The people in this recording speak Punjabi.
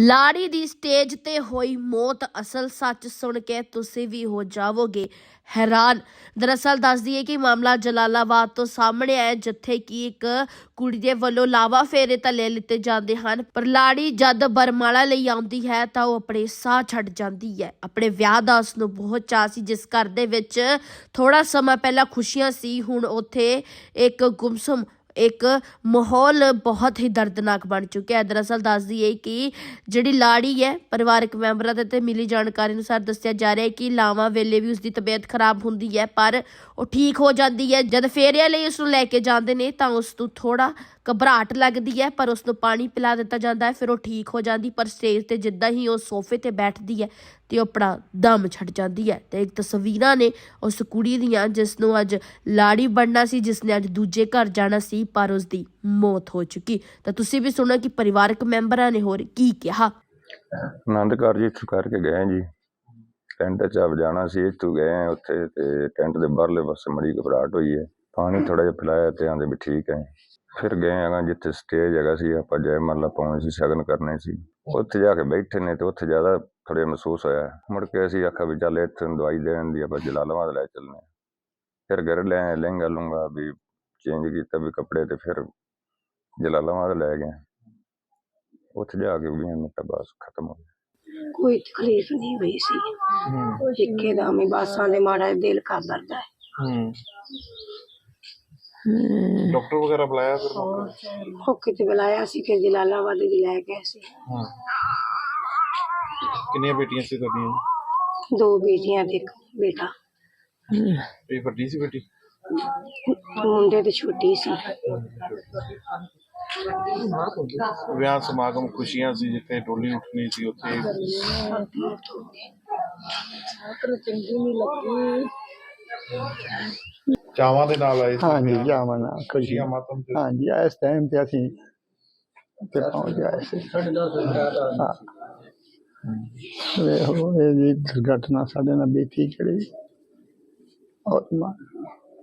ਲਾੜੀ ਦੀ ਸਟੇਜ ਤੇ ਹੋਈ ਮੌਤ। ਅਸਲ ਸੱਚ ਸੁਣ ਕੇ ਤੁਸੀਂ ਵੀ ਹੋ ਜਾਵੋਗੇ ਹੈਰਾਨ। ਦਰਅਸਲ ਦੱਸ ਦਈਏ ਕਿ ਮਾਮਲਾ ਜਲਾਲਾਬਾਦ ਤੋਂ ਸਾਹਮਣੇ ਆਇਆ, ਜਿੱਥੇ ਕਿ ਇੱਕ ਕੁੜੀ ਦੇ ਵੱਲੋਂ ਲਾਵਾ ਫੇਰੇ ਤਾਂ ਲੈ ਲਿੱਤੇ ਜਾਂਦੇ ਹਨ। ਪਰ ਲਾੜੀ ਜਦ ਬਰਮਾਲਾ ਲਈ ਆਉਂਦੀ ਹੈ ਤਾਂ ਉਹ ਆਪਣੇ ਸਾਹ ਛੱਡ ਜਾਂਦੀ ਹੈ। ਆਪਣੇ ਵਿਆਹ ਦਾ ਉਸ ਨੂੰ ਬਹੁਤ ਚਾਅ ਸੀ, ਜਿਸ ਘਰ ਦੇ ਵਿੱਚ ਥੋੜਾ ਸਮਾਂ ਪਹਿਲਾਂ ਖੁਸ਼ੀਆਂ ਸੀ। ਹੁਣ ਉੱਥੇ ਇੱਕ ਗੁੰਮਸੁਮ ਇੱਕ ਮਾਹੌਲ ਬਹੁਤ ਹੀ ਦਰਦਨਾਕ ਬਣ ਚੁੱਕਿਆ ਹੈ। ਦਰਅਸਲ ਦੱਸ ਦਈਏ ਕਿ ਜਿਹੜੀ ਲਾੜੀ ਹੈ, ਪਰਿਵਾਰਕ ਮੈਂਬਰਾਂ ਦੇ ਤੇ ਮਿਲੀ ਜਾਣਕਾਰੀ ਅਨੁਸਾਰ ਦੱਸਿਆ ਜਾ ਰਿਹਾ ਹੈ ਕਿ ਲਾਵਾਂ ਵੇਲੇ ਵੀ ਉਸ ਦੀ ਤਬੀਅਤ ਖਰਾਬ ਹੁੰਦੀ ਹੈ, ਪਰ ਉਹ ਠੀਕ ਹੋ ਜਾਂਦੀ ਹੈ। ਜਦ ਫੇਰਿਆਂ ਲਈ ਉਸ ਨੂੰ ਲੈ ਕੇ ਜਾਂਦੇ ਨੇ, ਤਾਂ ਉਸ ਨੂੰ ਥੋੜਾ ਘਬਰਾਹਟ ਲੱਗਦੀ ਹੈ, ਪਰ ਉਸ ਨੂੰ ਪਾਣੀ ਪਿਲਾ ਦਿੱਤਾ ਜਾਂਦਾ ਹੈ, ਫਿਰ ਉਹ ਠੀਕ ਹੋ ਜਾਂਦੀ, ਪਰ ਸਟੇਜ ਤੇ ਜਿੱਦਾਂ ਹੀ ਉਹ ਸੋਫੇ ਤੇ ਬੈਠਦੀ ਹੈ ਤੇ ਉਹ ਆਪਣਾ ਦਮ ਛੱਡ ਜਾਂਦੀ ਹੈ। ਤੇ ਇੱਕ ਤਸਵੀਰਾਂ ਨੇ ਉਸ ਕੁੜੀ ਦੀਆਂ ਜਿਸ ਨੂੰ ਅੱਜ ਲਾੜੀ ਬਣਨਾ ਸੀ ਜਿਸ ਨੇ ਅੱਜ ਦੂਜੇ ਘਰ ਜਾਣਾ ਸੀ। ਪਰ ਉਸ ਦੀ ਮੌਤ ਹੋ ਚੁੱਕੀ। ਤਾਂ ਤੁਸੀਂ ਵੀ ਸੁਣੋ ਕਿ ਪਰਿਵਾਰਕ ਮੈਂਬਰਾਂ ਨੇ ਹੋਰ ਕੀ ਕਿਹਾ। ਆਨੰਦ ਕਾਰਜ ਇੱਥੋਂ ਕਰਕੇ ਗਏ ਜੀ। ਟੈਂਟ 'ਚ ਆਪ ਜਾਣਾ ਸੀ, ਇੱਥੋਂ ਗਏ ਹਾਂ ਉੱਥੇ ਤੇ ਟੈਂਟ ਦੇ ਬਾਹਰਲੇ ਪਾਸੇ ਮੜੀ ਘਬਰਾਹਟ ਹੋਈ ਹੈ। ਪਾਣੀ ਥੋੜਾ ਜਿਹਾ ਪਿਲਾਇਆ ਤੇ ਆਂਦੇ ਵੀ ਠੀਕ ਹੈ। ਫਿਰ ਗਏ ਹੈਗਾ ਜਿੱਥੇ ਸਟੇਜ ਹੈਗਾ ਸੀ, ਆਪਾਂ ਜੈ ਮੱਲਾ ਪਾਉਣੀ ਸੀ, ਸ਼ਗਨ ਕਰਨੇ ਸੀ। ਉੱਥੇ ਜਾ ਕੇ ਬੈਠੇ ਨੇ ਤੇ ਉੱਥੇ ਜ਼ਿਆਦਾ ਥੋੜ੍ਹਾ ਮਹਿਸੂਸ ਹੋਇਆ। ਮੁੜ ਕੇ ਅਸੀਂ ਆਖਿਆ ਵੀ ਚੱਲ ਇੱਥੇ ਦਵਾਈ ਦੇਣ ਦੀ ਆਪਾਂ ਜਲਾਲਾਬਾਦ ਲੈ ਚੱਲਨੇ ਫਿਰ ਘਰ ਲੈ ਲਹਿੰਗਾ ਲੂੰਗਾ ਵੀ ਚੇਂਜ ਕੀਤਾ ਵੀ ਕੱਪੜੇ ਤੇ ਫਿਰ ਜਲਾਲਾਬਾਦ ਲੈ ਗਏ ਉੱਥੇ ਜਾ ਕੇ ਵੀ ਮਿੰਟ ਬਸ ਖਤਮ ਹੋ ਗਿਆ ਕੋਈ ਤਕਲੀਫ ਨਹੀਂ ਹੋਈ ਸੀ ਇੱਕੇ ਦਾ ਮੈਂ ਬਾਸਾਂ ਦੇ ਮਾੜਾ ਜਿਹਾ ਦਿਲ ਕਰ ਦਰਦਾ ਹੈ ਹੂੰ ਡਾਕਟਰ ਵਗੈਰਾ ਬੁਲਾਇਆ ਫਿਰ ਮੌਕੇ ਉਹ ਕਿਤੇ ਬੁਲਾਇਆ ਸੀ ਫਿਰ ਜਲਾਲਾਬਾਦ ਦੇ ਲੈ ਗਏ ਸੀ ਹਾਂ ਕਿੰਨੀਆਂ ਬੇਟੀਆਂ ਸੀ ਤੁਹਾਡੀਆਂ ਦੋ ਬੇਟੀਆਂ ਤੇ ਇੱਕ ਬੇਟਾ ਇਹ ਵੱਡੀ ਸੀ ਬੇਟੀ ਮੁੰਡੇ ਤੇ ਛੋਟੀ ਸੀ ਵਿਆਹ ਸਮਾਗਮ ਖੁਸ਼ੀਆਂ ਸੀ ਜਿੱਥੇ ਡੋਲੀ ਉੱਠਣੀ ਸੀ ਉੱਥੇ ਚਾਵਾਂ ਦੇ ਨਾਲ ਆਏ ਸੀ ਹਾਂਜੀ ਵਿਆਹ। ਜਾਵਨ ਖੁਸ਼ੀ ਖੁਸ਼ੀਆਂ ਮਾਤਮ ਤੇ ਹਾਂਜੀ ਇਸ ਟਾਈਮ ਤੇ ਅਸੀਂ ਤੇ ਪਹੁੰਚ ਗਏ ਸੀ ਹਾਂ ਵੇਖੋ ਇਹ ਜੀ ਦੁਰਘਟਨਾ ਸਾਡੇ ਨਾਲ ਬੀਤੀ ਕਿਹੜੀ ਔਰ